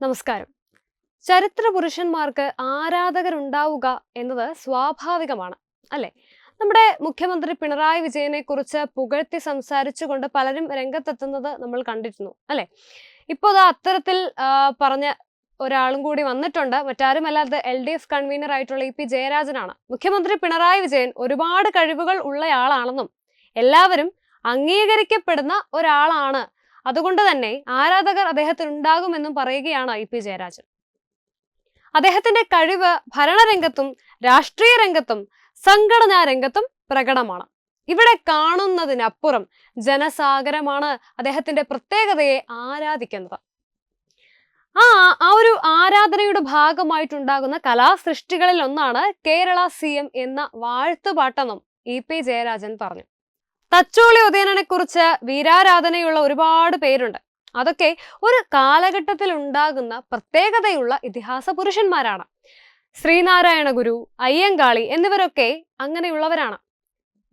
നമസ്കാരം. ചരിത്ര പുരുഷന്മാർക്ക് ആരാധകരുണ്ടാവുക എന്നത് സ്വാഭാവികമാണ് അല്ലെ? നമ്മുടെ മുഖ്യമന്ത്രി പിണറായി വിജയനെ കുറിച്ച് പുകഴ്ത്തി സംസാരിച്ചുകൊണ്ട് പലരും രംഗത്തെത്തുന്നത് നമ്മൾ കണ്ടിരുന്നു അല്ലെ? ഇപ്പോൾ അത് അത്തരത്തിൽ പറഞ്ഞ ഒരാളും കൂടി വന്നിട്ടുണ്ട്. മറ്റാരുമല്ലാതെ എൽ ഡി എഫ് കൺവീനർ ആയിട്ടുള്ള ഇ പി ജയരാജനാണ്. മുഖ്യമന്ത്രി പിണറായി വിജയൻ ഒരുപാട് കഴിവുകൾ ഉള്ളയാളാണെന്നും എല്ലാവരും അംഗീകരിക്കപ്പെടുന്ന ഒരാളാണ് അതുകൊണ്ട് തന്നെ ആരാധകർ അദ്ദേഹത്തിന് ഉണ്ടാകുമെന്നും പറയുകയാണ് ഐ പി ജയരാജൻ. അദ്ദേഹത്തിന്റെ കഴിവ് ഭരണരംഗത്തും രാഷ്ട്രീയ രംഗത്തും സംഘടനാ രംഗത്തും പ്രകടമാണ്. ഇവിടെ കാണുന്നതിനപ്പുറം ജനസാഗരമാണ് അദ്ദേഹത്തിന്റെ പ്രത്യേകതയെ ആരാധിക്കുന്നത്. ആ ആ ഒരു ആരാധനയുടെ ഭാഗമായിട്ടുണ്ടാകുന്ന കലാസൃഷ്ടികളിൽ ഒന്നാണ് കേരള സി എം എന്ന വാഴ്ത്തുപാട്ടെന്നും ഇ പി ജയരാജൻ പറഞ്ഞു. തച്ചോളി ഉദയനനെ കുറിച്ച് വീരാരാധനയുള്ള ഒരുപാട് പേരുണ്ട്. അതൊക്കെ ഒരു കാലഘട്ടത്തിൽ ഉണ്ടാകുന്ന പ്രത്യേകതയുള്ള ഇതിഹാസ പുരുഷന്മാരാണ്. ശ്രീനാരായണ ഗുരു അയ്യങ്കാളി എന്നിവരൊക്കെ അങ്ങനെയുള്ളവരാണ്.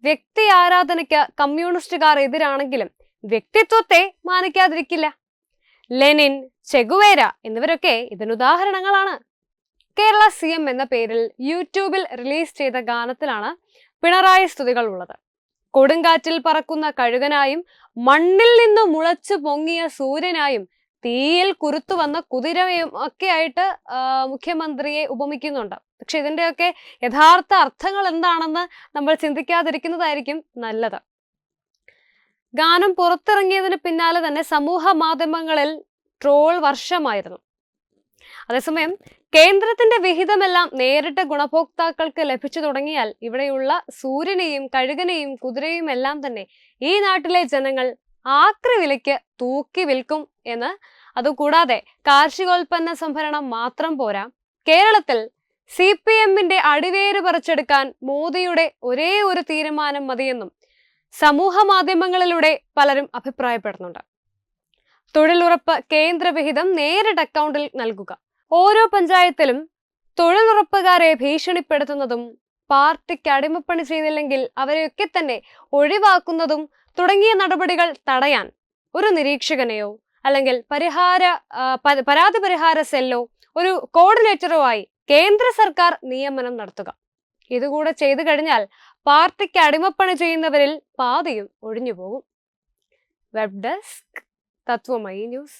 വ്യക്തി ആരാധനയ്ക്ക് കമ്മ്യൂണിസ്റ്റുകാർ എതിരാണെങ്കിലും വ്യക്തിത്വത്തെ മാനിക്കാതിരിക്കില്ല. ലെനിൻ ചെഗുവേര എന്നിവരൊക്കെ ഇതിനുദാഹരണങ്ങളാണ്. കേരള സി എന്ന പേരിൽ യൂട്യൂബിൽ റിലീസ് ചെയ്ത ഗാനത്തിലാണ് പിണറായി സ്തുതികൾ ഉള്ളത്. കൊടുങ്കാറ്റിൽ പറക്കുന്ന കഴുകനായും മണ്ണിൽ നിന്ന് മുളച്ചു പൊങ്ങിയ സൂര്യനായും തീയിൽ കുരുത്തു വന്ന കുതിരയും ഒക്കെ ആയിട്ട് മുഖ്യമന്ത്രിയെ ഉപമിക്കുന്നുണ്ട്. പക്ഷെ ഇതിന്റെയൊക്കെ യഥാർത്ഥ അർത്ഥങ്ങൾ എന്താണെന്ന് നമ്മൾ ചിന്തിക്കാതിരിക്കുന്നതായിരിക്കും നല്ലത്. ഗാനം പുറത്തിറങ്ങിയതിന് പിന്നാലെ തന്നെ സമൂഹ മാധ്യമങ്ങളിൽ ട്രോൾ വർഷമായിരുന്നു. അതേസമയം കേന്ദ്രത്തിന്റെ വിഹിതമെല്ലാം നേരിട്ട് ഗുണഭോക്താക്കൾക്ക് ലഭിച്ചു തുടങ്ങിയാൽ ഇവിടെയുള്ള സൂര്യനെയും കഴുകനെയും കുതിരയും എല്ലാം തന്നെ ഈ നാട്ടിലെ ജനങ്ങൾ ആക്രി വിലയ്ക്ക് തൂക്കി വിൽക്കും എന്ന്. അതുകൂടാതെ കാർഷികോൽപ്പന്ന സംഭരണം മാത്രം പോരാ. കേരളത്തിൽ സി പി എമ്മിന്റെ അടിവേര് പറിച്ചെടുക്കാൻ മോദിയുടെ ഒരേ ഒരു തീരുമാനം മതിയെന്നും സമൂഹ മാധ്യമങ്ങളിലൂടെ പലരും അഭിപ്രായപ്പെടുന്നുണ്ട്. തൊഴിലുറപ്പ് കേന്ദ്രവിഹിതം നേരിട്ട് അക്കൗണ്ടിൽ നൽകുക. ഓരോ പഞ്ചായത്തിലും തൊഴിലുറപ്പുകാരെ ഭീഷണിപ്പെടുത്തുന്നതും പാർട്ടിക്ക് അടിമപ്പണി ചെയ്തില്ലെങ്കിൽ അവരെയൊക്കെ തന്നെ ഒഴിവാക്കുന്നതും തുടങ്ങിയ നടപടികൾ തടയാൻ ഒരു നിരീക്ഷകനെയോ അല്ലെങ്കിൽ പരിഹാര പരാതി പരിഹാര സെല്ലോ ഒരു കോർഡിനേറ്ററോ ആയി കേന്ദ്ര സർക്കാർ നിയമനം നടത്തുക. ഇതുകൂടെ ചെയ്തു കഴിഞ്ഞാൽ പാർട്ടിക്ക് അടിമപ്പണി ചെയ്യുന്നവരിൽ പാതിയും ഒഴിഞ്ഞുപോകും. Web desk Tatwamayi news.